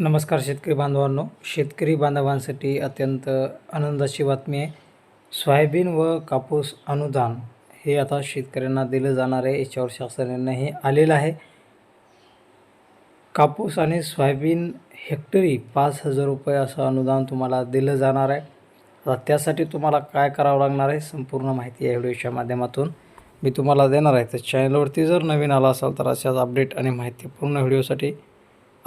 नमस्कार शेतकरी बांधवांनो. शेतकरी बांधवांसाठी अत्यंत आनंदाची बातमी आहे. सोयाबीन व कापूस अनुदान हे आता शेतकऱ्यांना दिलं जाणार आहे. याच्यावर शासनानेही आलेलं आहे. कापूस आणि सोयाबीन हेक्टरी पाच हजार रुपये असं अनुदान तुम्हाला दिलं जाणार आहे. आता त्यासाठी तुम्हाला काय करावं लागणार आहे संपूर्ण माहिती या व्हिडिओच्या माध्यमातून मी तुम्हाला देणार आहे. तर चॅनलवरती जर नवीन आला असाल तर अशाच अपडेट आणि माहिती पूर्ण व्हिडिओसाठी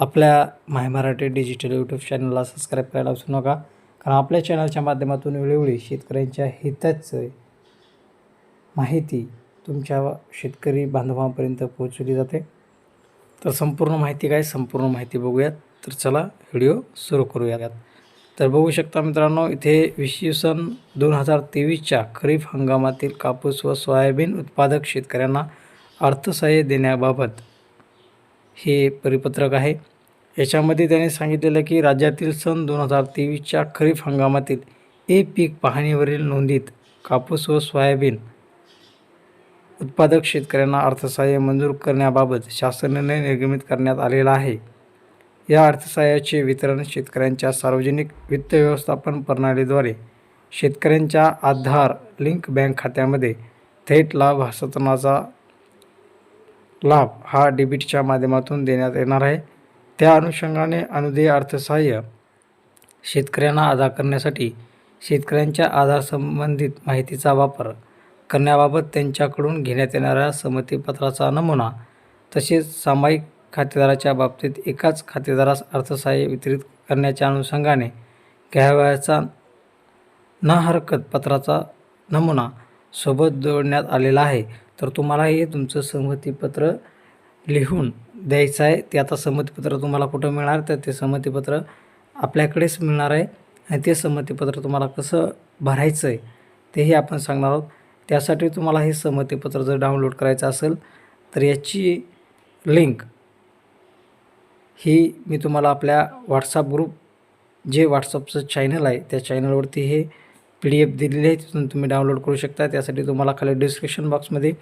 आपल्या माय मराठी डिजिटल यूट्यूब चॅनलला सबस्क्राईब करायला विसरू नका. कारण आपल्या चॅनलच्या माध्यमातून वेळोवेळी शेतकऱ्यांच्या हिताचं माहिती तुमच्या शेतकरी बांधवांपर्यंत पोहोचवली जाते. तर संपूर्ण माहिती काय? संपूर्ण माहिती बघूयात. तर चला व्हिडिओ सुरू करूयात. तर बघू शकता मित्रांनो इथे इसवी सन दोन हजार तेवीसच्या खरीप हंगामातील कापूस व सोयाबीन उत्पादक शेतकऱ्यांना अर्थसहाय्य देण्याबाबत हे परिपत्रक आहे. याच्यामध्ये त्याने सांगितलेलं की राज्यातील सन दोन हजार तेवीसच्या खरीप हंगामातील ए पीक पाहणीवरील नोंदीत कापूस व सोयाबीन उत्पादक शेतकऱ्यांना अर्थसहाय्य मंजूर करण्याबाबत शासनाने निर्गमित करण्यात आलेला आहे. या अर्थसहाय्याचे वितरण शेतकऱ्यांच्या सार्वजनिक वित्त व्यवस्थापन प्रणालीद्वारे शेतकऱ्यांच्या आधार लिंक बँक खात्यामध्ये थेट लाभ हस्तांतरणाचा लाभ हा डेबिटच्या माध्यमातून देण्यात येणार आहे. त्या अनुषंगाने अनुदेय अर्थसहाय्य शेतकऱ्यांना अदा करण्यासाठी शेतकऱ्यांच्या आधारसंबंधित माहितीचा वापर करण्याबाबत त्यांच्याकडून घेण्यात येणाऱ्या संमतीपत्राचा नमुना तसेच सामायिक खातेदाराच्या बाबतीत एकाच खातेदारास अर्थसहाय्य वितरित करण्याच्या अनुषंगाने घ्यावयाचा ना हरकत पत्राचा नमुना सोबत जोडण्यात आलेला आहे. तर तुम्हाला हे तुमचं संमतीपत्र लिहून द्यायचं आहे ते आता संमतीपत्र तुम्हाला कुठं मिळणार तर ते संमतीपत्र आपल्याकडेच मिळणार आहे. आणि ते संमतीपत्र तुम्हाला कसं भरायचं आहे तेही आपण सांगणार आहोत. त्यासाठी तुम्हाला हे संमतीपत्र जर डाउनलोड करायचं असेल तर याची लिंक ही मी तुम्हाला आपल्या व्हॉट्सअप ग्रुप जे व्हॉट्सअपचं चॅनल आहे त्या चॅनलवरती हे पी डी एफ दिलेली आहे तिथून तुम्ही डाउनलोड करू शकता. त्यासाठी तुम्हाला खाली डिस्क्रिप्शन बॉक्समध्ये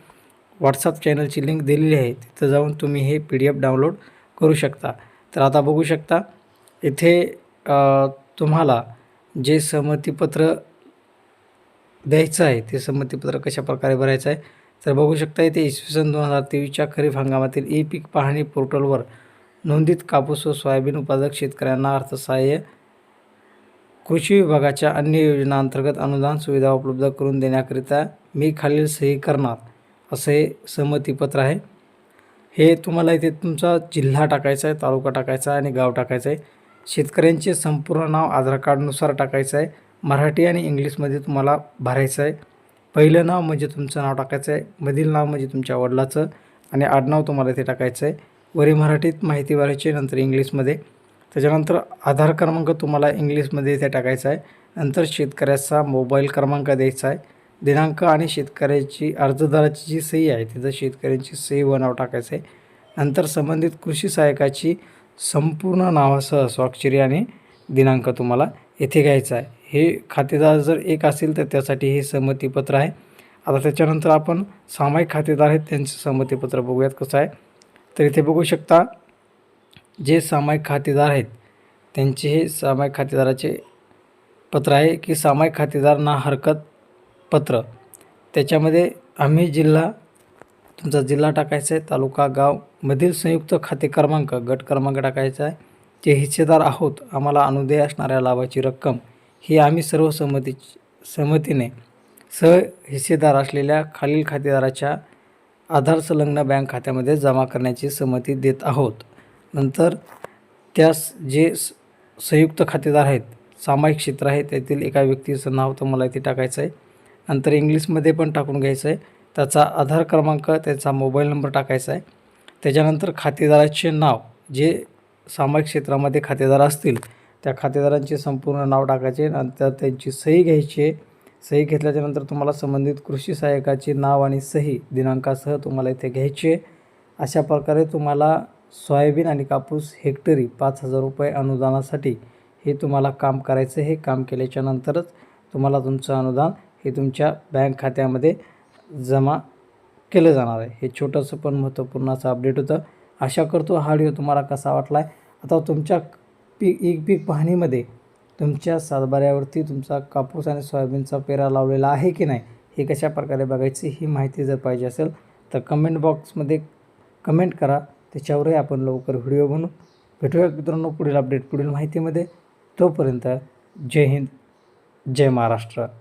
व्हॉट्सअप चॅनलची लिंक दिलेली आहे. तिथं जाऊन तुम्ही हे पी डी एफ डाउनलोड करू शकता. तर आता बघू शकता इथे तुम्हाला जे संमतीपत्र द्यायचं आहे ते संमतीपत्र कशा प्रकारे भरायचं आहे तर बघू शकता इथे इसवी सन दोन हजार तेवीसच्या खरीप हंगामातील ई पीक पाहणी पोर्टलवर नोंदीत कापूस व सोयाबीन उत्पादक शेतकऱ्यांना अर्थसहाय्य कृषी विभागाच्या अन्य योजनांतर्गत अनुदान सुविधा उपलब्ध करून देण्याकरिता मी खालील सही करणार असे संमतीपत्र आहे. हे तुम्हाला इथे तुमचा जिल्हा टाकायचा आहे तालुका टाकायचा आहे आणि गाव टाकायचं आहे. शेतकऱ्यांचे संपूर्ण नाव आधार कार्डनुसार टाकायचं आहे. मराठी आणि इंग्लिशमध्ये तुम्हाला भरायचं आहे. पहिलं नाव म्हणजे तुमचं नाव टाकायचं आहे. मधील नाव म्हणजे तुमच्या वडिलाचं आणि आडनाव तुम्हाला इथे टाकायचं आहे. वरी मराठीत माहिती भरायची नंतर इंग्लिशमध्ये. त्याच्यानंतर आधार क्रमांक तुम्हाला इंग्लिशमध्ये इथे टाकायचा आहे. नंतर शेतकऱ्याचा मोबाईल क्रमांक द्यायचा आहे. दिनांक आणि शेतकऱ्याची अर्जदाराची जी सही आहे तिथं शेतकऱ्यांची सही व नाव टाकायचं आहे. नंतर संबंधित कृषी सहायकाची संपूर्ण नावासह स्वाक्षरी आणि दिनांक तुम्हाला येथे घ्यायचा आहे. हे खातेदार जर एक असेल तर त्यासाठी हे संमतीपत्र आहे. आता त्याच्यानंतर आपण सामायिक खातेदार आहेत त्यांचं संमतीपत्र बघूयात कसं आहे. तर इथे बघू शकता जे सामायिक खातेदार आहेत त्यांचे हे सामायिक खातेदाराचे पत्र आहे की सामायिक खातेदार ना हरकत पत्र. त्याच्यामध्ये आम्ही जिल्हा तुमचा जिल्हा टाकायचा आहे तालुका गावमधील संयुक्त खाते क्रमांक गट क्रमांक टाकायचा आहे. जे हिस्सेदार आहोत आम्हाला अनुदेय असणाऱ्या लाभाची रक्कम ही आम्ही सर्व संमती संमतीने सह हिस्सेदार असलेल्या खालील खातेदाराच्या आधार संलग्न बँक खात्यामध्ये जमा करण्याची संमती देत आहोत. नंतर त्यास जे स संयुक्त खातेदार आहेत सामायिक क्षेत्र आहे त्यातील एका व्यक्तीचं नाव तुम्हाला इथे टाकायचं आहे. नंतर इंग्लिशमध्ये पण टाकून घ्यायचं आहे. त्याचा आधार क्रमांक त्याचा मोबाईल नंबर टाकायचा आहे. त्याच्यानंतर खातेदाराचे नाव जे सामायिक क्षेत्रामध्ये खातेदार असतील त्या खातेदारांचे संपूर्ण नाव टाकायचे. नंतर त्यांची सही घ्यायची आहे. सही घेतल्याच्यानंतर तुम्हाला संबंधित कृषी सहाय्यकाचे नाव आणि सही दिनांकासह तुम्हाला इथे घ्यायची आहे. अशा प्रकारे तुम्हाला सोयाबीन आणि कापूस हेक्टरी पाच हजार रुपये अनुदानासाठी हे तुम्हाला काम करायचं हे काम केल्याच्या नंतरच तुम्हाला तुमचं अनुदान हे तुमच्या बँक खात्यामध्ये जमा केलं जाणार आहे. हे छोटंसं पण महत्त्वपूर्ण असं अपडेट होतं. आशा करतो हा व्हिडिओ तुम्हाला कसा वाटला आहे आता तुमच्या पीक एक पीक पाहणीमध्ये तुमच्या सातबाऱ्यावरती तुमचा कापूस आणि सोयाबीनचा पेरा लावलेला आहे की नाही हे कशा प्रकारे बघायची ही माहिती जर पाहिजे असेल तर कमेंट बॉक्समध्ये कमेंट करा. त्याच्यावरही आपण लवकर व्हिडिओ बनवू भेटूया मित्रांनो पुढील अपडेट पुढील माहितीमध्ये. तोपर्यंत जय हिंद जय महाराष्ट्र.